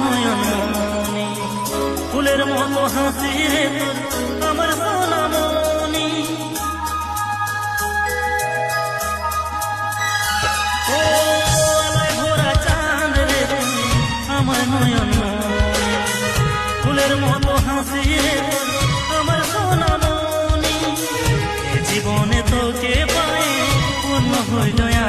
নয়ন মনি। ফুলের মতো হাসি রে আমার সোনা মনি। ও আমার ঘোরা চাঁদ রে আমার নয়ন ফুলের মতো হাসি রে আমার সোনা মনি। জীবনে তোকে পাই পূর্ণ দয়া